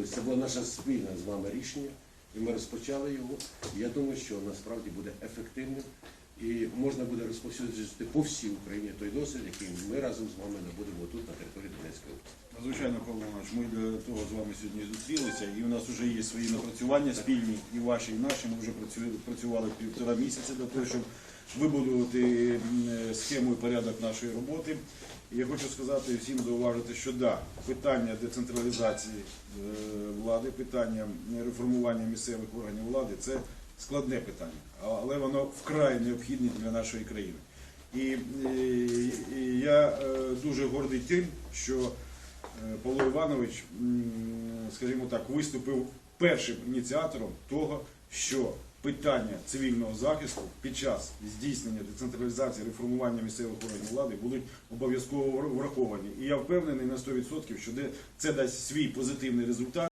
домовилися, це було наше спільне з вами рішення, і ми розпочали його. Я думаю, що насправді буде ефективним і можна буде розповсюджувати по всій Україні той досвід, який ми разом з вами набудемо тут на території Області. Звичайно, Павло Іванович, ми для того з вами сьогодні зустрілися, і у нас вже є свої напрацювання спільні, і ваші, і наші. Ми вже працювали, півтора місяця для того, щоб вибудувати е, схему і порядок нашої роботи. І я хочу сказати всім зауважити, що да, питання децентралізації е, влади, питання реформування місцевих органів влади це складне питання, але воно вкрай необхідне для нашої країни. І, е, і я дуже гордий тим, що е, Павло Іванович, скажімо так, виступив першим ініціатором того, що питання цивільного захисту під час здійснення децентралізації реформування місцевих органів влади будуть обов'язково враховані. І я впевнений на 100%, що це дасть свій позитивний результат.